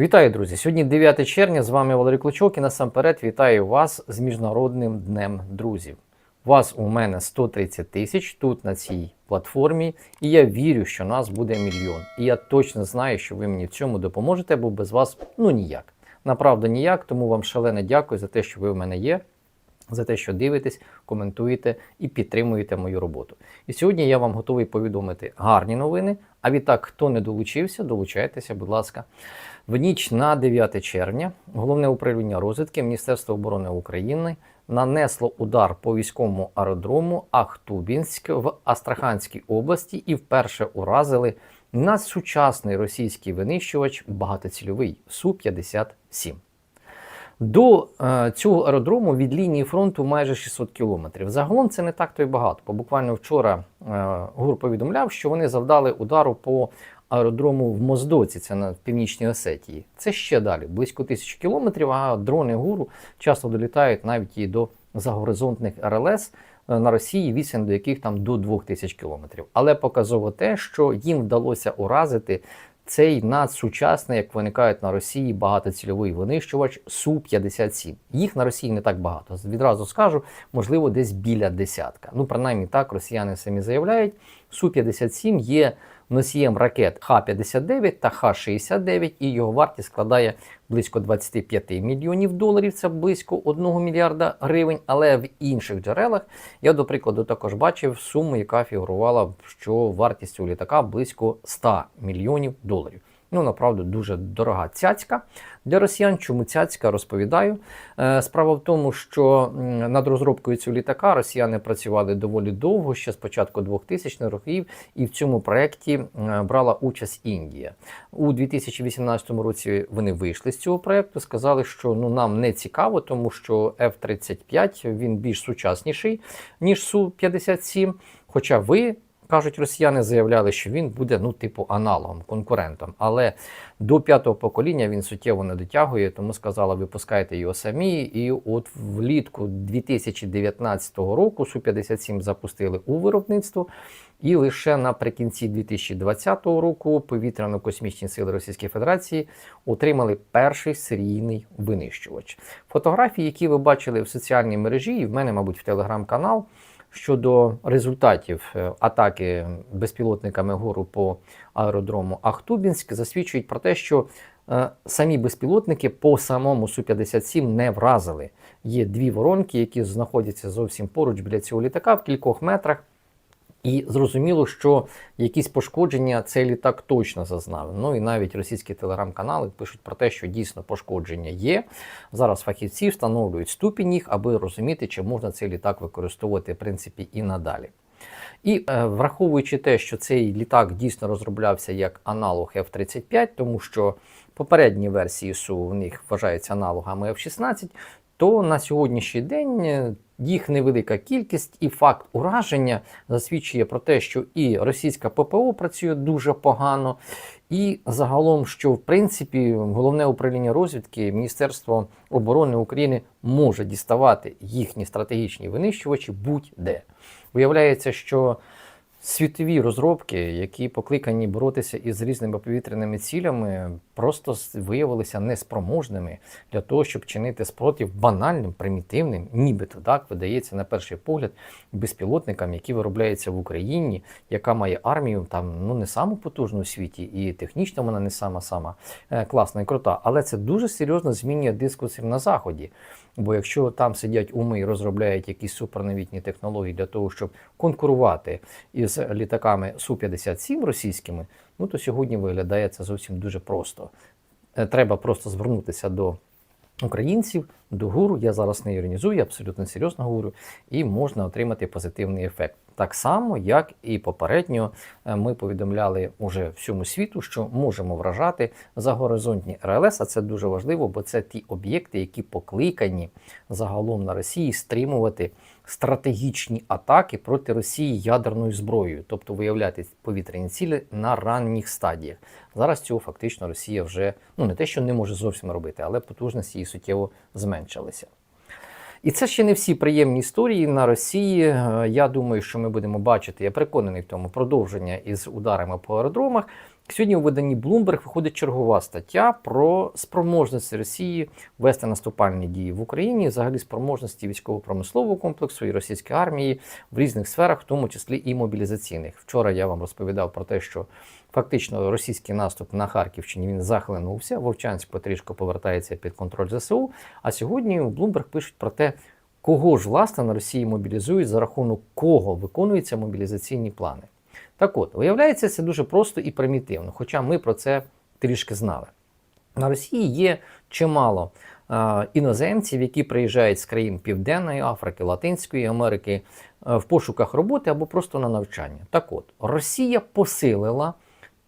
Вітаю, друзі! Сьогодні 9 червня. З вами Валерій Клочок і насамперед вітаю вас з Міжнародним днем друзів. Вас у мене 130 тисяч тут на цій платформі, і я вірю, що нас буде мільйон. І я точно знаю, що ви мені в цьому допоможете, бо без вас ну ніяк. Направду ніяк, тому вам шалене дякую за те, що ви в мене є, за те, що дивитесь, коментуєте і підтримуєте мою роботу. І сьогодні я вам готовий повідомити гарні новини. А відтак, хто не долучився, долучайтеся, будь ласка. В ніч на 9 червня головне управління розвідки Міністерства оборони України нанесло удар по військовому аеродрому Ахтубінськ в Астраханській області і вперше уразили надсучасний російський винищувач багатоцільовий Су-57. До е, цього аеродрому від лінії фронту майже 600 кілометрів. Загалом це не так то й багато. Бо буквально вчора е, ГУР повідомляв, що вони завдали удару по аеродрому в Моздоці, це на північній Осетії. Це ще далі, близько тисячі кілометрів. А дрони ГУРу часто долітають навіть і до загоризонтних РЛС е, на Росії, відстань до яких там до 2000 кілометрів. Але показово те, що їм вдалося уразити цей надсучасний, як виникають на Росії, багатоцільовий винищувач Су-57. Їх на Росії не так багато. Відразу скажу, можливо, десь біля десятка. Ну, принаймні так росіяни самі заявляють. Су-57 є носієм ракет Х-59 та Х-69, і його вартість складає близько 25 мільйонів доларів. Це близько 1 мільярда гривень. Але в інших джерелах я, до прикладу, також бачив суму, яка фігурувала, що вартість у літака близько 100 мільйонів доларів. Ну, направду, дуже дорога цяцька для росіян. Чому цяцька розповідаю? Е, Справа в тому, що над розробкою цього літака росіяни працювали доволі довго, ще з початку 2000-х років, і в цьому проєкті брала участь Індія. У 2018 році вони вийшли з цього проєкту, сказали, що ну нам не цікаво, тому що F-35 він більш сучасніший, ніж Су-57. Хоча ви кажуть, росіяни заявляли, що він буде ну, типу, аналогом, конкурентом. Але до п'ятого покоління він суттєво не дотягує, тому сказала, випускайте його самі. І от влітку 2019 року Су-57 запустили у виробництво. І лише наприкінці 2020 року повітряно-космічні сили Російської Федерації отримали перший серійний винищувач. Фотографії, які ви бачили в соціальній мережі, і в мене, мабуть, в телеграм-канал щодо результатів е, атаки безпілотниками гору по аеродрому Ахтубінськ, засвідчують про те, що е, самі безпілотники по самому Су-57 не вразили. Є дві воронки, які знаходяться зовсім поруч біля цього літака в кількох метрах. І зрозуміло, що якісь пошкодження цей літак точно зазнав. Ну і навіть російські телеграм-канали пишуть про те, що дійсно пошкодження є. Зараз фахівці встановлюють ступінь їх, аби розуміти, чи можна цей літак використовувати в принципі і надалі. І е, враховуючи те, що цей літак дійсно розроблявся як аналог F-35, тому що попередні версії СУ в них вважаються аналогами F-16, то на сьогоднішній день е, їх невелика кількість і факт ураження засвідчує про те, що і російська ППО працює дуже погано, і загалом, що в принципі головне управління розвідки Міністерство оборони України може діставати їхні стратегічні винищувачі будь-де. Виявляється, що світові розробки, які покликані боротися із різними повітряними цілями, просто виявилися неспроможними для того, щоб чинити спротив банальним, примітивним, нібито так видається на перший погляд безпілотникам, які виробляються в Україні, яка має армію там ну не саму потужну у світі, і технічно вона не сама сама е, класна і крута. Але це дуже серйозно змінює дискусів на заході. Бо якщо там сидять уми і розробляють якісь суперновітні технології для того, щоб конкурувати із літаками Су-57 російськими, ну то сьогодні виглядає це зовсім дуже просто. Е, Треба просто звернутися до українців, до гуру. Я зараз не іронізую, абсолютно серйозно говорю, і можна отримати позитивний ефект. Так само, як і попередньо е, ми повідомляли уже всьому світу, що можемо вражати загоризонтні РЛС, а це дуже важливо, бо це ті об'єкти, які покликані загалом на Росії стримувати стратегічні атаки проти Росії ядерною зброєю, тобто виявляти повітряні цілі на ранніх стадіях. Зараз цього фактично Росія вже ну не те, що не може зовсім робити, але потужності її суттєво зменшилися. І це ще не всі приємні історії на Росії. Е, Я думаю, що ми будемо бачити, я переконаний в тому продовження із ударами по аеродромах. Сьогодні у виданні Bloomberg виходить чергова стаття про спроможності Росії вести наступальні дії в Україні, взагалі спроможності військово-промислового комплексу і російської армії в різних сферах, в тому числі і мобілізаційних. Вчора я вам розповідав про те, що фактично російський наступ на Харківщині він захлинувся. Вовчанськ потрішку повертається під контроль ЗСУ. А сьогодні у Bloomberg пишуть про те, кого ж власне на Росії мобілізують, за рахунок кого виконуються мобілізаційні плани. Так от, виявляється, це дуже просто і примітивно, хоча ми про це трішки знали. На Росії є чимало е, іноземців, які приїжджають з країн Південної Африки, Латинської Америки е, в пошуках роботи або просто на навчання. Так от, Росія посилила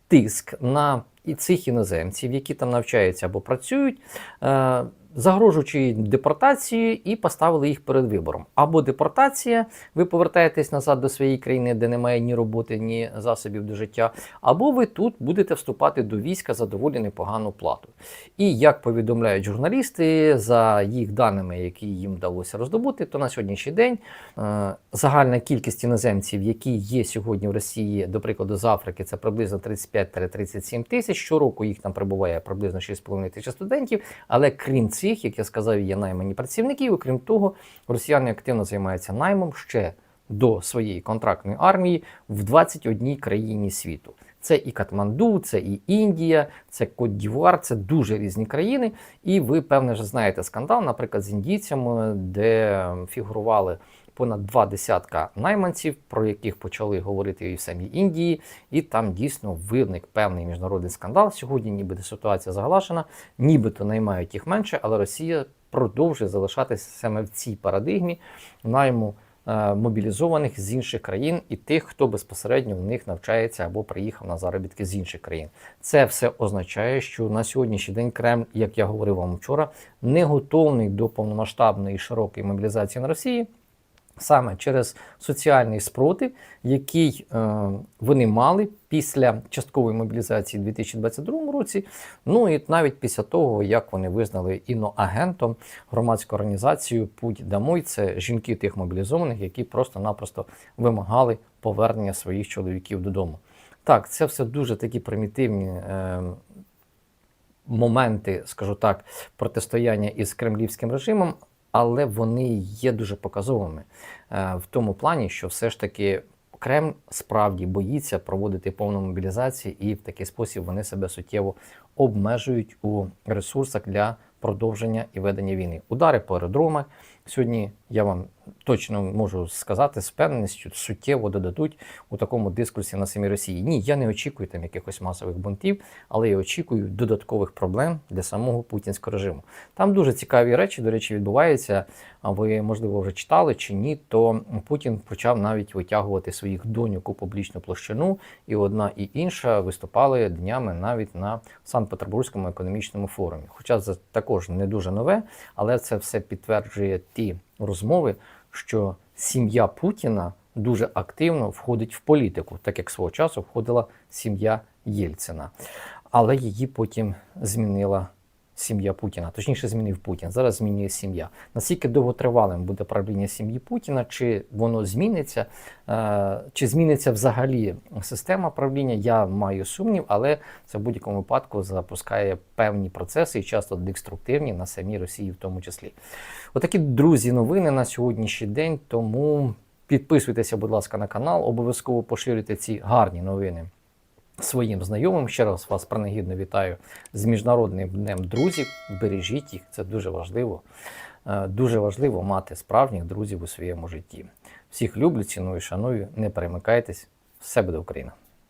тиск на цих іноземців, які там навчаються або працюють, е, загрожуючи депортацією і поставили їх перед вибором. Або депортація, ви повертаєтесь назад до своєї країни, де немає ні роботи, ні засобів до життя, або ви тут будете вступати до війська за доволі непогану плату. І як повідомляють журналісти, за їх даними, які їм вдалося роздобути, то на сьогоднішній день е, загальна кількість іноземців, які є сьогодні в Росії, до прикладу, з Африки, це приблизно 35-37 тисяч. Щороку їх там прибуває приблизно 6,5 тисяч студентів. Але крім цих, як я сказав, є наймані працівники. Окрім того, росіяни активно займаються наймом ще до своєї контрактної армії в 21 країні світу. Це і Катманду, це і Індія, це Кот-Дівуар, це дуже різні країни. І ви, певне, вже знаєте скандал, наприклад, з індійцями, де фігурували понад два десятка найманців, про яких почали говорити і в самій Індії, і там дійсно виник певний міжнародний скандал. Сьогодні, нібито ситуація заглашена, нібито наймають їх менше, але Росія продовжує залишатися саме в цій парадигмі найму мобілізованих з інших країн і тих, хто безпосередньо в них навчається або приїхав на заробітки з інших країн. Це все означає, що на сьогоднішній день Кремль, як я говорив вам вчора, не готовий до повномасштабної широкої мобілізації на Росії. Саме через соціальний спротив, який е, вони мали після часткової мобілізації у 2022 році, ну і навіть після того, як вони визнали іноагентом громадську організацію Путь домой, це жінки тих мобілізованих, які просто-напросто вимагали повернення своїх чоловіків додому. Так, це все дуже такі примітивні. Е, Моменти, скажу так, протистояння із кремлівським режимом, але вони є дуже показовими е, в тому плані, що все ж таки Крем справді боїться проводити повну мобілізацію, і в такий спосіб вони себе суттєво обмежують у ресурсах для продовження і ведення війни. Удари по аеродромах сьогодні я вам точно можу сказати з певністю суттєво додадуть у такому дискурсі на самій Росії. Ні, я не очікую там якихось масових бунтів, але я очікую додаткових проблем для самого путінського режиму. Там дуже цікаві речі, до речі, відбуваються. А ви, можливо, вже читали чи ні, то Путін почав навіть витягувати своїх доньок у публічну площину, і одна і інша виступали днями навіть на Санкт-Петербурзькому економічному форумі. Хоча це також не дуже нове, але це все підтверджує ті розмови, що сім'я Путіна дуже активно входить в політику, так як свого часу входила сім'я Єльцина. Але її потім змінила сім'я Путіна, точніше, змінив Путін. Зараз змінює сім'я. Наскільки довготривалим буде правління сім'ї Путіна, чи воно зміниться, е, чи зміниться взагалі система правління? Я маю сумнів, але це в будь-якому випадку запускає певні процеси і часто деструктивні на самій Росії, в тому числі. Отакі друзі, новини на сьогоднішній день. Тому підписуйтеся, будь ласка, на канал, обов'язково поширюйте ці гарні новини своїм знайомим. Ще раз вас принагідно вітаю з Міжнародним днем друзів. Бережіть їх, це дуже важливо. Е, Дуже важливо мати справжніх друзів у своєму житті. Всіх люблю, ціную, шаную, не перемикайтесь. Все буде Україна!